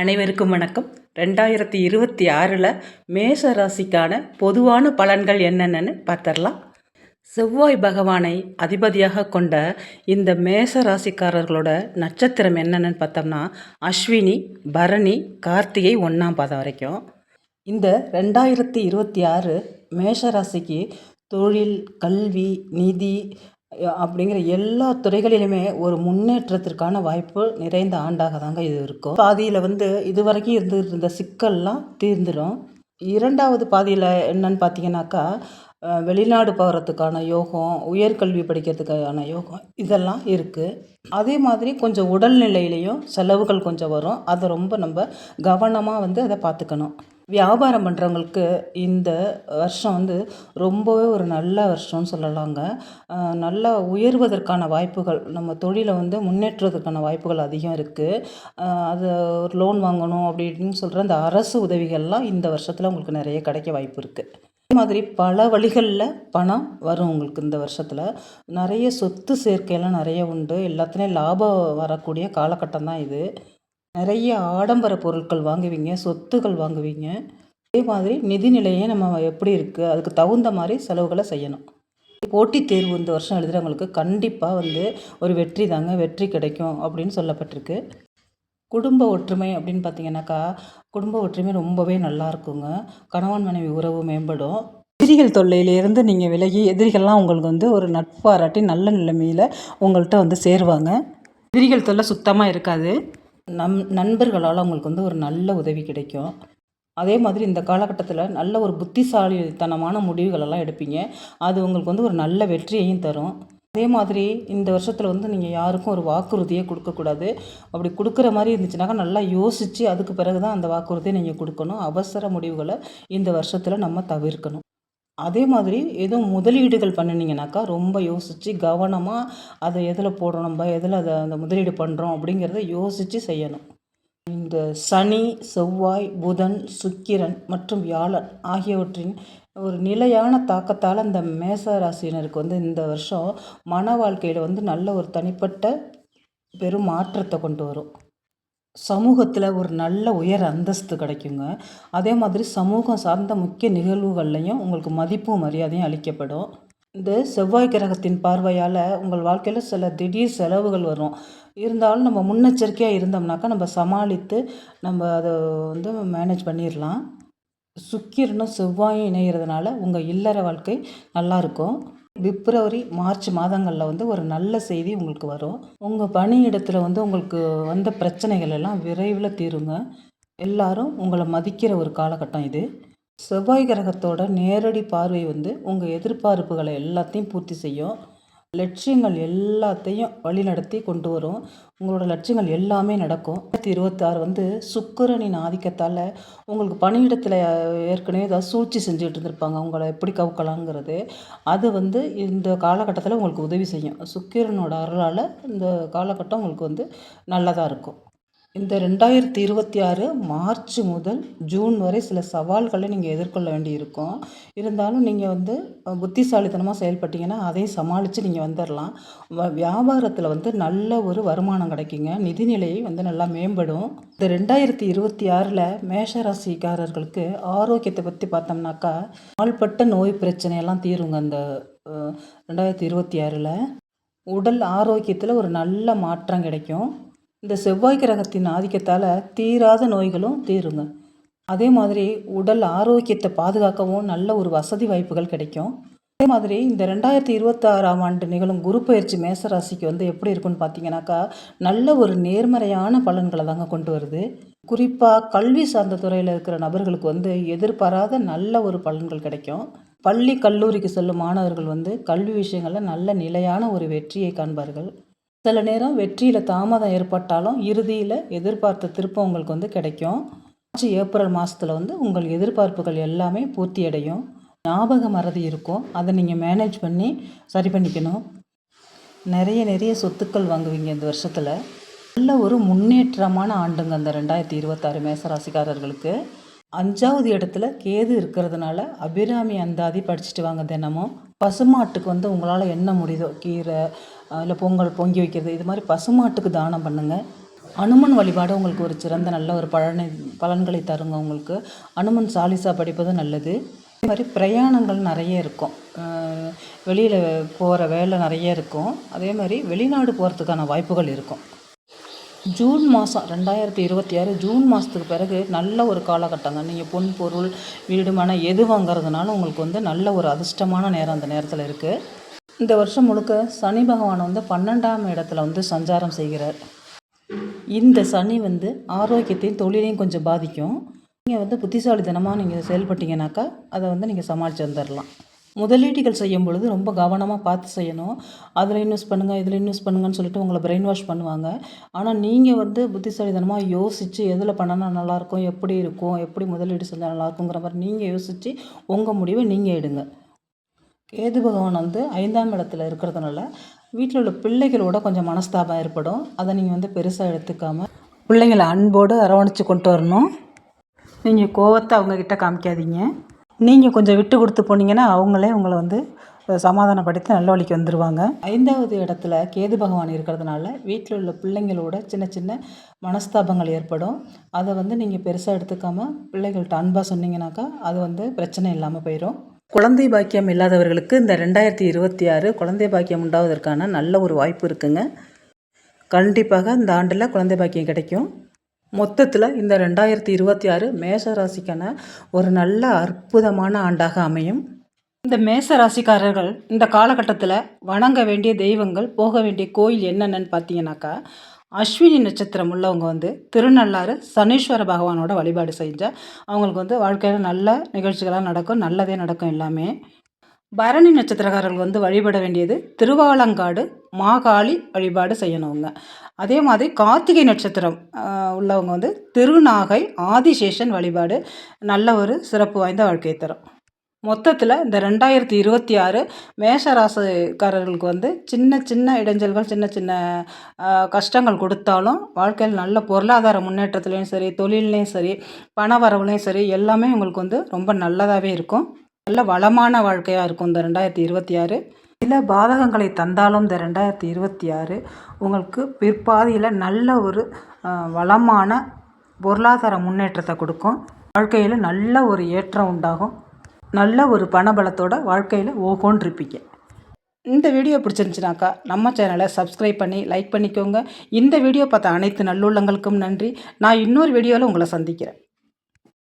அனைவருக்கும் வணக்கம். ரெண்டாயிரத்தி இருபத்தி ஆறில் மேஷ ராசிக்கான பொதுவான பலன்கள் என்னென்னு பார்த்துடலாம். செவ்வாய் பகவானை அதிபதியாக கொண்ட இந்த மேஷ ராசிக்காரர்களோட நட்சத்திரம் என்னென்னு பார்த்தோம்னா அஸ்வினி பரணி கார்த்திகை ஒன்றாம் பாதம் வரைக்கும். இந்த ரெண்டாயிரத்தி இருபத்தி ஆறு மேஷ ராசிக்கு தொழில் கல்வி நிதி அப்படிங்கிற எல்லா துறைகளிலுமே ஒரு முன்னேற்றத்திற்கான வாய்ப்பு நிறைந்த ஆண்டாக தாங்க இது இருக்கும். பாதியில் வந்து இது வரைக்கும் இருந்துகிட்டு இருந்த சிக்கல்லாம் தீர்ந்துடும் இரண்டாவது பாதியில் என்னன்னு பார்த்தீங்கன்னாக்கா வெளிநாடு போகிறதுக்கான யோகம் உயர்கல்வி படிக்கிறதுக்கான யோகம் இதெல்லாம் இருக்குது அதே மாதிரி கொஞ்சம் உடல்நிலையிலையும் செலவுகள் கொஞ்சம் வரும். அதை ரொம்ப நம்ம கவனமாக வந்து அதை பார்த்துக்கணும் வியாபாரம் பண்ணுறவங்களுக்கு இந்த வருஷம் வந்து ரொம்பவே ஒரு நல்ல வருஷம்னு சொல்லலாங்க. நல்லா உயர்வதற்கான வாய்ப்புகள் நம்ம தொழிலை வந்து முன்னேற்றுவதற்கான வாய்ப்புகள் அதிகம் இருக்குது அது ஒரு லோன் வாங்கணும் அப்படி இப்படின்னு சொல்கிற அந்த அரசு உதவிகள்லாம் இந்த வருஷத்தில் உங்களுக்கு நிறைய கிடைக்க வாய்ப்பு இருக்குது அதே மாதிரி பல வழிகளில் பணம் வரும் உங்களுக்கு இந்த வருஷத்தில். நிறைய சொத்து சேர்க்கையெல்லாம் நிறைய உண்டு. எல்லாத்துலேயும் லாபம் வரக்கூடிய காலகட்டம் தான் இது. நிறைய ஆடம்பர பொருட்கள் வாங்குவீங்க சொத்துகள் வாங்குவீங்க. அதே மாதிரி நிதிநிலையே நம்ம எப்படி இருக்குது அதுக்கு தகுந்த மாதிரி செலவுகளை செய்யணும். போட்டித் தேர்வு இந்த வருஷம் எழுதுகிறவங்களுக்கு கண்டிப்பாக வந்து ஒரு வெற்றி தாங்க வெற்றி கிடைக்கும் அப்படின்னு சொல்லப்பட்டிருக்கு. குடும்ப ஒற்றுமை அப்படின்னு பார்த்தீங்கன்னாக்கா குடும்ப ஒற்றுமை ரொம்பவே நல்லா இருக்குங்க. கணவன் மனைவி உறவு மேம்படும். எதிரிகள் தொல்லையிலேருந்து நீங்கள் விலகி எதிரிகள்லாம் உங்களுக்கு வந்து ஒரு நட்பாராட்டி நல்ல நிலைமையில் உங்கள்கிட்ட வந்து சேருவாங்க. எதிரிகள் தொல்லை சுத்தமாக இருக்காது. நம் நண்பர்களால் அவங்களுக்கு வந்து ஒரு நல்ல உதவி கிடைக்கும். அதே மாதிரி இந்த காலகட்டத்தில் நல்ல ஒரு புத்திசாலித்தனமான முடிவுகளெல்லாம் எடுப்பீங்க. அது உங்களுக்கு வந்து ஒரு நல்ல வெற்றியையும் தரும். அதே மாதிரி இந்த வருஷத்தில் வந்து நீங்கள் யாருக்கும் ஒரு வாக்குறுதியே கொடுக்கக்கூடாது. அப்படி கொடுக்குற மாதிரி இருந்துச்சுனாக்கா நல்லா யோசித்து அதுக்கு பிறகு தான் அந்த வாக்குறுதியை நீங்கள் கொடுக்கணும். அவசர முடிவுகளை இந்த வருஷத்தில் நம்ம தவிர்க்கணும். அதே மாதிரி எதுவும் முதலீடுகள் பண்ணினீங்கனாக்கா ரொம்ப யோசித்து கவனமாக அதை எதில் போடுறோம் நம்ம எதில் அதை அந்த முதலீடு பண்ணுறோம் அப்படிங்கிறத யோசித்து செய்யணும். இந்த சனி செவ்வாய் புதன் சுக்கிரன் மற்றும் வியாழன் ஆகியவற்றின் ஒரு நிலையான தாக்கத்தால் அந்த மேச ராசியினருக்கு வந்து இந்த வருஷம் மன வாழ்க்கையில் வந்து நல்ல ஒரு தனிப்பட்ட பெரும் மாற்றத்தை கொண்டு வரும். சமூகத்தில் ஒரு நல்ல உயர் அந்தஸ்து கிடைக்குங்க. அதே மாதிரி சமூகம் சார்ந்த முக்கிய நிகழ்வுகள்லையும் உங்களுக்கு மதிப்பும் மரியாதையும் அளிக்கப்படும். இந்த செவ்வாய் கிரகத்தின் பார்வையால் உங்கள் வாழ்க்கையில் சில திடீர் செலவுகள் வரும். இருந்தாலும் நம்ம முன்னெச்சரிக்கையாக இருந்தோம்னாக்கா நம்ம சமாளித்து நம்ம அதை வந்து மேனேஜ் பண்ணிடலாம் சுக்கிரனும் செவ்வாயும் இணைகிறதுனால உங்கள் இல்லற வாழ்க்கை நல்லா இருக்கும். பிப்ரவரி மார்ச் மாதங்களில் வந்து ஒரு நல்ல செய்தி உங்களுக்கு வரும். உங்கள் பணியிடத்தில் வந்து உங்களுக்கு வந்த பிரச்சனைகள் எல்லாம் விரைவில் தீருங்க. எல்லாரும் உங்களை மதிக்கிற ஒரு காலகட்டம் இது. செவ்வாய் கிரகத்தோட நேரடி பார்வை வந்து உங்கள் எதிர்பார்ப்புகளை எல்லாத்தையும் பூர்த்தி செய்யும். லட்சியங்கள் எல்லாத்தையும் வழிநடத்தி கொண்டு வரும். உங்களோட லட்சியங்கள் எல்லாமே நடக்கும். ரெண்டாயிரத்தி இருபத்தாறு வந்து சுக்கிரனின் ஆதிக்கத்தால் உங்களுக்கு பணியிடத்தில் ஏற்கனவே ஏதாவது சூழ்ச்சி செஞ்சுட்டு இருந்திருப்பாங்க. உங்களை எப்படி கவுக்கலாங்கிறது அது வந்து இந்த காலகட்டத்தில் உங்களுக்கு உதவி செய்யும். சுக்கிரனோட அருளால் இந்த காலகட்டம் உங்களுக்கு வந்து நல்லதாக இருக்கும். இந்த ரெண்டாயிரத்தி இருபத்தி ஆறு மார்ச் முதல் ஜூன் வரை சில சவால்களை நீங்கள் எதிர்கொள்ள வேண்டியிருக்கும். இருந்தாலும் நீங்கள் வந்து புத்திசாலித்தனமாக செயல்பட்டீங்கன்னா அதையும் சமாளித்து நீங்கள் வந்துடலாம் வ- வியாபாரத்தில் வந்து நல்ல ஒரு வருமானம் கிடைக்குங்க. நிதிநிலை வந்து நல்லா மேம்படும். இந்த ரெண்டாயிரத்தி இருபத்தி ஆறில் மேஷராசிக்காரர்களுக்கு ஆரோக்கியத்தை பற்றி பார்த்தோம்னாக்கா ஆள்பட்ட நோய் பிரச்சனையெல்லாம் தீருங்க அந்த ரெண்டாயிரத்தி இருபத்தி ஆறில். உடல் ஆரோக்கியத்தில் ஒரு நல்ல மாற்றம் கிடைக்கும். இந்த செவ்வாய் கிரகத்தின் ஆதிக்கத்தால் தீராத நோய்களும் தீருங்க. அதே மாதிரி உடல் ஆரோக்கியத்தை பாதுகாக்கவும் நல்ல ஒரு வசதி வாய்ப்புகள் கிடைக்கும். அதே மாதிரி இந்த ரெண்டாயிரத்தி இருபத்தாறாம் ஆண்டு நிகழும் குரு பயிற்சி மேசராசிக்கு வந்து எப்படி இருக்குன்னு பார்த்தீங்கன்னாக்கா நல்ல ஒரு நேர்மறையான பலன்களை தாங்க கொண்டு வருது. குறிப்பாக கல்வி சார்ந்த துறையில் இருக்கிற நபர்களுக்கு வந்து எதிர்பாராத நல்ல ஒரு பலன்கள் கிடைக்கும். பள்ளி கல்லூரிக்கு செல்லும் மாணவர்கள் வந்து கல்வி விஷயங்களில் நல்ல நிலையான ஒரு வெற்றியை காண்பார்கள். சில நேரம் வெற்றியில் தாமதம் ஏற்பட்டாலும் இறுதியில் எதிர்பார்த்த திருப்பம் உங்களுக்கு வந்து கிடைக்கும். மார்ச் ஏப்ரல் மாதத்தில் வந்து உங்கள் எதிர்பார்ப்புகள் எல்லாமே பூர்த்தி அடையும் ஞாபக மறதி இருக்கும். அதை நீங்கள் மேனேஜ் பண்ணி சரி பண்ணிக்கணும். நிறைய நிறைய சொத்துக்கள் வாங்குவீங்க இந்த வருஷத்தில். நல்ல ஒரு முன்னேற்றமான ஆண்டுங்க அந்த ரெண்டாயிரத்தி இருபத்தாறு மேசராசிக்காரர்களுக்கு. அஞ்சாவது இடத்துல கேது இருக்கிறதுனால அபிராமி அந்தாதி படிச்சுட்டு வாங்க தினமும். பசுமாட்டுக்கு வந்து உங்களால் என்ன முடியுதோ கீரை இல்லை பொங்கல் பொங்கி வைக்கிறது இது மாதிரி பசுமாட்டுக்கு தானம் பண்ணுங்கள் அனுமன் வழிபாடு உங்களுக்கு ஒரு சிறந்த நல்ல ஒரு பலனை பலன்களை தருங்க உங்களுக்கு. அனுமன் சாலிசா படிப்பது நல்லது. அதே மாதிரி பிரயாணங்கள் நிறைய இருக்கும். வெளியில் போகிற வேலை நிறைய இருக்கும். அதே மாதிரி வெளிநாடு போகிறதுக்கான வாய்ப்புகள் இருக்கும். ஜூன் மாதம் ரெண்டாயிரத்தி இருபத்தி ஆறு ஜூன் மாதத்துக்கு பிறகு நல்ல ஒரு காலகட்டங்க. நீங்கள் பொன் பொருள் வீடு மனை எது வாங்குறதுனாலும் உங்களுக்கு வந்து நல்ல ஒரு அதிர்ஷ்டமான நேரம் அந்த நேரத்தில் இருக்குது இந்த வருஷம் முழுக்க சனி பகவான் வந்து பன்னெண்டாம் இடத்துல வந்து சஞ்சாரம் செய்கிறார். இந்த சனி வந்து ஆரோக்கியத்தையும் தொழிலையும் கொஞ்சம் பாதிக்கும். நீங்கள் வந்து புத்திசாலித்தனமாக நீங்கள் செயல்பட்டீங்கனாக்கா அதை வந்து நீங்கள் சமாளித்து வந்துடலாம் முதலீடுகள் செய்யும் பொழுது ரொம்ப கவனமாக பார்த்து செய்யணும். அதில் இன்வெஸ்ட் பண்ணுங்கள் இதில் இன்வெஸ்ட் பண்ணுங்கன்னு சொல்லிட்டு உங்களை பிரெயின் வாஷ் பண்ணுவாங்க. ஆனால் நீங்கள் வந்து புத்திசாலித்தனமாக யோசித்து எதில் பண்ணினா நல்லாயிருக்கும் எப்படி இருக்கும் எப்படி முதலீடு செஞ்சால் நல்லாயிருக்குங்கிற மாதிரி நீங்கள் யோசித்து உங்கள் முடிவை நீங்கள் எடுங்க. கேது பகவான் வந்து ஐந்தாம் இடத்துல இருக்கிறதுனால வீட்டில் உள்ள பிள்ளைகளோட கொஞ்சம் மனஸ்தாபம் ஏற்படும். அதை நீங்கள் வந்து பெருசாக எடுத்துக்காமல் பிள்ளைங்களை அன்போடு அரவணைச்சு கொண்டு வரணும். நீங்கள் கோவத்தை அவங்கக்கிட்ட காமிக்காதீங்க. நீங்கள் கொஞ்சம் விட்டு கொடுத்து போனீங்கன்னா அவங்களே உங்களை வந்து சமாதானப்படுத்தி நல்ல வழிக்கு வந்துடுவாங்க ஐந்தாவது இடத்துல கேது பகவான் இருக்கிறதுனால வீட்டில் உள்ள பிள்ளைங்களோட சின்ன சின்ன மனஸ்தாபங்கள் ஏற்படும். அதை வந்து நீங்கள் பெருசாக எடுத்துக்காமல் பிள்ளைகள்கிட்ட அன்பாக சொன்னீங்கன்னாக்கா அது வந்து பிரச்சனை இல்லாமல் போயிடும் குழந்தை பாக்கியம் இல்லாதவர்களுக்கு இந்த ரெண்டாயிரத்தி இருபத்தி ஆறு குழந்தை பாக்கியம் உண்டாவதற்கான நல்ல ஒரு வாய்ப்பு இருக்குங்க. கண்டிப்பாக இந்த ஆண்டில் குழந்தை பாக்கியம் கிடைக்கும். மொத்தத்தில் இந்த ரெண்டாயிரத்தி இருபத்தி ஆறு மேஷ ராசிக்கான ஒரு நல்ல அற்புதமான ஆண்டாக அமையும். இந்த மேச ராசிக்காரர்கள் இந்த காலகட்டத்தில் வணங்க வேண்டிய தெய்வங்கள் போக வேண்டிய கோயில் என்னென்னு பார்த்தீங்கன்னாக்கா அஸ்வினி நட்சத்திரம் உள்ளவங்க வந்து திருநள்ளாறு சனீஸ்வர பகவானோட வழிபாடு செஞ்சால் அவங்களுக்கு வந்து வாழ்க்கையில் நல்ல நிகழ்ச்சிகளாக நடக்கும் நல்லதே நடக்கும் எல்லாமே. பரணி நட்சத்திரக்காரர்கள் வந்து வழிபட வேண்டியது திருவாலங்காடு மாகாளி வழிபாடு செய்யணுங்க. அதே மாதிரி கார்த்திகை நட்சத்திரம் உள்ளவங்க வந்து திருநாகை ஆதிசேஷன் வழிபாடு நல்ல ஒரு சிறப்பு வாய்ந்த வாழ்க்கையை தரும். மொத்தத்தில் இந்த ரெண்டாயிரத்தி இருபத்தி ஆறு மேஷராசிக்காரர்களுக்கு வந்து சின்ன சின்ன இடைஞ்சல்கள் சின்ன சின்ன கஷ்டங்கள் கொடுத்தாலும் வாழ்க்கையில் நல்ல பொருளாதார முன்னேற்றத்துலேயும் சரி தொழில்லையும் சரி பண வரவுலையும் சரி எல்லாமே உங்களுக்கு வந்து ரொம்ப நல்லதாகவே இருக்கும். நல்ல வளமான வாழ்க்கையாக இருக்கும் இந்த ரெண்டாயிரத்தி இருபத்தி ஆறு. சில பாதகங்களை தந்தாலும் இந்த ரெண்டாயிரத்தி இருபத்தி ஆறு உங்களுக்கு பிற்பாதியில் நல்ல ஒரு வளமான பொருளாதார முன்னேற்றத்தை கொடுக்கும். வாழ்க்கையில் நல்ல ஒரு ஏற்றம் உண்டாகும். நல்ல ஒரு பணபலத்தோட வாழ்க்கையில் ஓகோன்னு இருப்பீங்க இந்த வீடியோ பிடிச்சிருந்துச்சினாக்கா நம்ம சேனலை சப்ஸ்கிரைப் பண்ணி லைக் பண்ணிக்கோங்க. இந்த வீடியோ பார்த்த அனைத்து நல்லுள்ளங்களுக்கும் நன்றி. நான் இன்னொரு வீடியோவில் உங்களை சந்திக்கிறேன்.